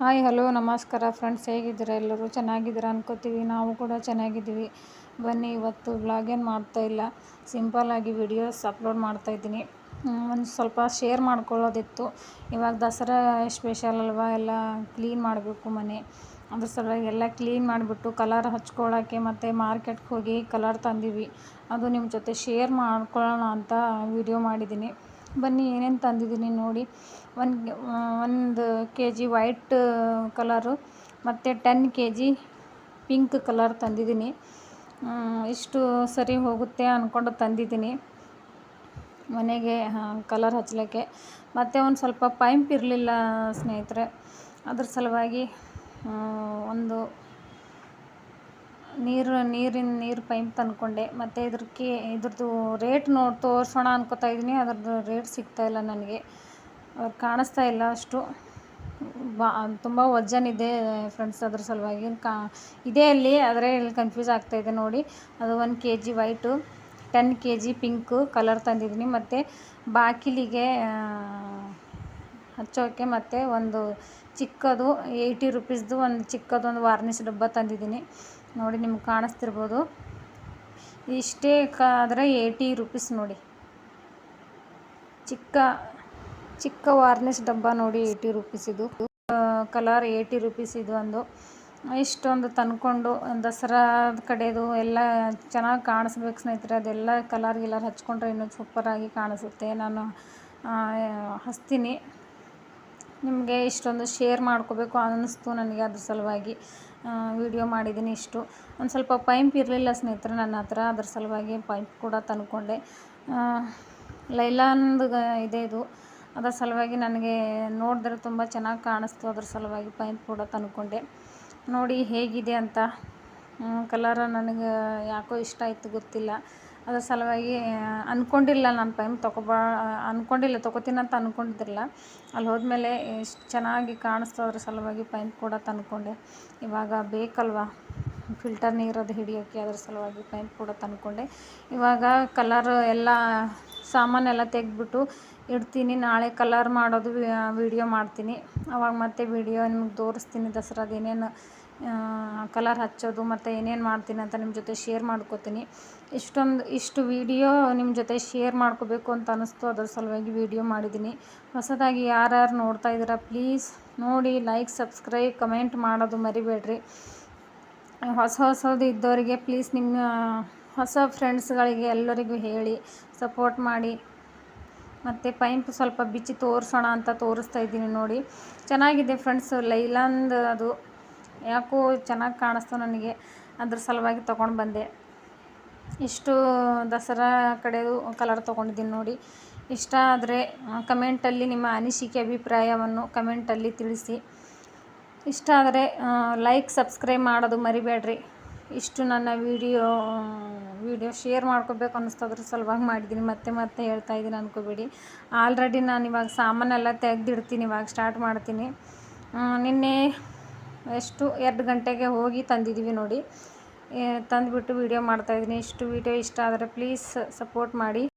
Hi, hello, ನಮಸ್ಕಾರ friends ಹೇಗಿದ್ದೀರಾ? ಎಲ್ಲರೂ ಚೆನ್ನಾಗಿದ್ದೀರಾ ಅನ್ಕೋತೀವಿ. ನಾವು ಕೂಡ ಚೆನ್ನಾಗಿದ್ದೀವಿ. ಬನ್ನಿ, ಇವತ್ತು ಬ್ಲಾಗ್ ಏನು ಮಾಡ್ತಾಯಿಲ್ಲ ಸಿಂಪಲ್ಲಾಗಿ ವಿಡಿಯೋಸ್ ಅಪ್ಲೋಡ್ ಮಾಡ್ತಾಯಿದ್ದೀನಿ ಒಂದು ಸ್ವಲ್ಪ ಶೇರ್ ಮಾಡ್ಕೊಳ್ಳೋದಿತ್ತು. ಇವಾಗ ದಸರಾ ಸ್ಪೆಷಲ್ ಅಲ್ವಾ? ಎಲ್ಲ ಕ್ಲೀನ್ ಮಾಡಬೇಕು ಮನೆ. ಅದ್ರ ಸಲುವಾಗಿ ಎಲ್ಲ ಕ್ಲೀನ್ ಮಾಡಿಬಿಟ್ಟು ಕಲರ್ ಹಚ್ಕೊಳ್ಳೋಕ್ಕೆ ಮತ್ತು ಮಾರ್ಕೆಟ್ಗೆ ಹೋಗಿ ಕಲರ್ ತಂದೀವಿ. ಅದು ನಿಮ್ಮ ಜೊತೆ ಶೇರ್ ಮಾಡ್ಕೊಳ್ಳೋಣ ಅಂತ ವಿಡಿಯೋ ಮಾಡಿದ್ದೀನಿ. ಬನ್ನಿ, ಏನೇನು ತಂದಿದ್ದೀನಿ ನೋಡಿ. ಒಂದು ಒಂದು ಕೆ ಜಿ ವೈಟ್ ಕಲರು, ಮತ್ತು ten K G pink colour ತಂದಿದ್ದೀನಿ. ಇಷ್ಟು ಸರಿ ಹೋಗುತ್ತೆ ಅಂದ್ಕೊಂಡು ತಂದಿದ್ದೀನಿ ಮನೆಗೆ ಕಲರ್ ಹಚ್ಚಲಿಕ್ಕೆ ಮತ್ತು ಒಂದು ಸ್ವಲ್ಪ ಪೈಂಪ್ ಇರಲಿಲ್ಲ ಸ್ನೇಹಿತರೆ, ಅದ್ರ ಸಲುವಾಗಿ ಒಂದು ನೀರು, ನೀರಿನ, ನೀರು ಪೈಂಪ್ ತಂದ್ಕೊಂಡೆ. ಮತ್ತು ಇದ್ರಕ್ಕೆ, ಇದ್ರದ್ದು ರೇಟ್ ನೋಡಿ ತೋರಿಸೋಣ ಅನ್ಕೋತಾ ಇದ್ದೀನಿ. ಅದ್ರದ್ದು ರೇಟ್ ಸಿಗ್ತಾ ಇಲ್ಲ ನನಗೆ. ಕಾಣಿಸ್ತಾ ಇಲ್ಲ ಅಷ್ಟು. ಬಾ, ತುಂಬ ವಜನಿದೆ ಫ್ರೆಂಡ್ಸ್ ಅದ್ರ ಸಲುವಾಗಿ. ಕಾ, ಇದೆ ಅಲ್ಲಿ, ಆದರೆ ಇಲ್ಲಿ ಕನ್ಫ್ಯೂಸ್ ಆಗ್ತಾಯಿದೆ ನೋಡಿ. ಅದು one K G white ten K G pink colour ತಂದಿದ್ದೀನಿ. ಮತ್ತು ಬಾಕಿಲಿಗೆ ಹಚ್ಚೋಕ್ಕೆ ಮತ್ತು ಒಂದು ಚಿಕ್ಕದು ಏಯ್ಟಿ ರುಪೀಸ್ದು ಒಂದು ಚಿಕ್ಕದೊಂದು ವಾರ್ನಿಷ್ ಡಬ್ಬ ತಂದಿದ್ದೀನಿ. ನೋಡಿ ನಿಮ್ಗೆ ಕಾಣಿಸ್ತಿರ್ಬೋದು. ಇಷ್ಟೇ ಆದರೆ ಏಯ್ಟಿ ರುಪೀಸ್ ನೋಡಿ. ಚಿಕ್ಕ ಚಿಕ್ಕ ವಾರ್ನಿಷ್ ಡಬ್ಬ ನೋಡಿ ಏಯ್ಟಿ ರುಪೀಸ್ ಇದು. ಕಲರ್ ಏಯ್ಟಿ ರುಪೀಸ್ ಇದು ಒಂದು ಇಷ್ಟೊಂದು ತಂದ್ಕೊಂಡು, ದಸರಾದ ಕಡೆದು ಎಲ್ಲ ಚೆನ್ನಾಗಿ ಕಾಣಿಸ್ಬೇಕು ಸ್ನೇಹಿತರೆ. ಅದೆಲ್ಲ ಕಲರ್ ಗಿಲರ್ ಹಚ್ಕೊಂಡ್ರೆ ಇನ್ನೂ ಸೂಪರಾಗಿ ಕಾಣಿಸುತ್ತೆ. ನಾನು ಹಚ್ತೀನಿ. ನಿಮಗೆ ಇಷ್ಟೊಂದು ಶೇರ್ ಮಾಡ್ಕೋಬೇಕು ಅನ್ನಿಸ್ತು ನನಗೆ ಅದ್ರ ಸಲುವಾಗಿ. ವಿಡಿಯೋ ಮಾಡಿದ್ದೀನಿ ಇಷ್ಟು. ಒಂದು ಸ್ವಲ್ಪ ಪೈಂಪ್ ಇರಲಿಲ್ಲ ಸ್ನೇಹಿತರೆ ನನ್ನ ಹತ್ರ, ಅದ್ರ ಸಲುವಾಗಿ ಪೈಂಪ್ ಕೂಡ ತಂದ್ಕೊಂಡೆ. ಲೈಲಾನ್ದು ಇದೆ ಇದು. ಅದರ ಸಲುವಾಗಿ ನನಗೆ ನೋಡಿದ್ರೆ ತುಂಬ ಚೆನ್ನಾಗಿ ಕಾಣಿಸ್ತು, ಅದ್ರ ಸಲುವಾಗಿ ಪೈಂಪ್ ಕೂಡ ತಂದ್ಕೊಂಡೆ. ನೋಡಿ ಹೇಗಿದೆ ಅಂತ. ಕಲರ ನನಗೆ ಯಾಕೋ ಇಷ್ಟ ಆಯಿತು ಗೊತ್ತಿಲ್ಲ. ಅದ್ರ ಸಲುವಾಗಿ ಅಂದ್ಕೊಂಡಿಲ್ಲ ನಾನು ಪೈಂಪ್ ತೊಗೊಬಾ ಅಂದ್ಕೊಂಡಿಲ್ಲ ತೊಗೋತೀನಿ ಅಂತ ಅಂದ್ಕೊಂಡಿದ್ದಿಲ್ಲ ಅಲ್ಲಿ ಹೋದ್ಮೇಲೆ ಎಷ್ಟು ಚೆನ್ನಾಗಿ ಕಾಣಿಸ್ತು ಅದ್ರ ಸಲುವಾಗಿ ಪೈಂಪ್ ಕೂಡ ತಂದ್ಕೊಂಡೆ. ಇವಾಗ ಬೇಕಲ್ವ? ಫಿಲ್ಟರ್ ನೀರದು ಹಿಡಿಯೋಕ್ಕೆ ಅದ್ರ ಸಲುವಾಗಿ ಪೈಂಪ್ ಕೂಡ ತಂದ್ಕೊಂಡೆ. ಇವಾಗ ಕಲರ್ ಎಲ್ಲ ಸಾಮಾನೆಲ್ಲ ತೆಗೆದ್ಬಿಟ್ಟು ಇಡ್ತೀನಿ. ನಾಳೆ ಕಲರ್ ಮಾಡೋದು ವಿಡಿಯೋ ಮಾಡ್ತೀನಿ. ಅವಾಗ ಮತ್ತೆ ವಿಡಿಯೋ ನಿಮ್ಗೆ ತೋರಿಸ್ತೀನಿ ದಸರಾದ ಏನೇನು ಕಲರ್ ಹಚ್ಚೋದು ಮತ್ತು ಏನೇನು ಮಾಡ್ತೀನಿ ಅಂತ ನಿಮ್ಮ ಜೊತೆ ಶೇರ್ ಮಾಡ್ಕೋತೀನಿ. ಇಷ್ಟೊಂದು, ಇಷ್ಟು ವಿಡಿಯೋ ನಿಮ್ಮ ಜೊತೆ ಶೇರ್ ಮಾಡ್ಕೋಬೇಕು ಅಂತ ಅನ್ನಿಸ್ತು ಅದ್ರ ಸಲುವಾಗಿ ವೀಡಿಯೋ ಮಾಡಿದ್ದೀನಿ ಹೊಸದಾಗಿ ಯಾರ್ಯಾರು ನೋಡ್ತಾ ಇದ್ದೀರಾ ಪ್ಲೀಸ್ ನೋಡಿ ಲೈಕ್ ಸಬ್ಸ್ಕ್ರೈಬ್ ಕಮೆಂಟ್ ಮಾಡೋದು ಮರಿಬೇಡ್ರಿ. ಹೊಸ ಹೊಸದು ಇದ್ದವರಿಗೆ ಪ್ಲೀಸ್ ನಿಮ್ಮ, ಹೊಸ ಫ್ರೆಂಡ್ಸ್ಗಳಿಗೆ ಎಲ್ಲರಿಗೂ ಹೇಳಿ ಸಪೋರ್ಟ್ ಮಾಡಿ. ಮತ್ತು ಪೈಂಪ್ ಸ್ವಲ್ಪ ಬಿಚ್ಚಿ ತೋರಿಸೋಣ ಅಂತ ತೋರಿಸ್ತಾ ಇದ್ದೀನಿ ನೋಡಿ. ಚೆನ್ನಾಗಿದೆ ಫ್ರೆಂಡ್ಸ್ ಲೈಲಾಂದ್ ಅದು. ಯಾಕೋ ಚೆನ್ನಾಗಿ ಕಾಣಿಸ್ತು ನನಗೆ. ಅದ್ರ ಸಲುವಾಗಿ ತೊಗೊಂಡು ಬಂದೆ. ಇಷ್ಟು ದಸರಾ ಕಡೆದು ಕಲರ್ ತೊಗೊಂಡಿದ್ದೀನಿ ನೋಡಿ. ಇಷ್ಟ ಆದರೆ ಕಮೆಂಟಲ್ಲಿ ನಿಮ್ಮ ಅನಿಸಿಕೆ, ಅಭಿಪ್ರಾಯವನ್ನು ಕಮೆಂಟಲ್ಲಿ ತಿಳಿಸಿ. ಇಷ್ಟ ಆದರೆ ಲೈಕ್ ಸಬ್ಸ್ಕ್ರೈಬ್ ಮಾಡೋದು ಮರಿಬೇಡ್ರಿ. ಇಷ್ಟು ನನ್ನ ವಿಡಿಯೋ ವಿಡಿಯೋ ಶೇರ್ ಮಾಡ್ಕೋಬೇಕು ಅನ್ನಿಸ್ತದ್ರ ಸಲುವಾಗಿ ಮಾಡಿದ್ದೀನಿ ಮತ್ತೆ ಮತ್ತೆ ಹೇಳ್ತಾ ಇದ್ದೀನಿ ಅಂದ್ಕೋಬೇಡಿ ಆಲ್ರೆಡಿ ನಾನು ಇವಾಗ ಸಾಮಾನೆಲ್ಲ ತೆಗೆದಿಡ್ತೀನಿ, ಇವಾಗ ಸ್ಟಾರ್ಟ್ ಮಾಡ್ತೀನಿ. ನಿನ್ನೆ ಎಷ್ಟು ಎರಡು ಗಂಟೆಗೆ ಹೋಗಿ ತಂದಿದ್ದೀವಿ ನೋಡಿ. ತಂದುಬಿಟ್ಟು ವೀಡಿಯೋ ಮಾಡ್ತಾಯಿದ್ದೀನಿ ಇಷ್ಟು ವೀಡಿಯೋ ಇಷ್ಟ ಆದರೆ ಪ್ಲೀಸ್ ಸಪೋರ್ಟ್ ಮಾಡಿ.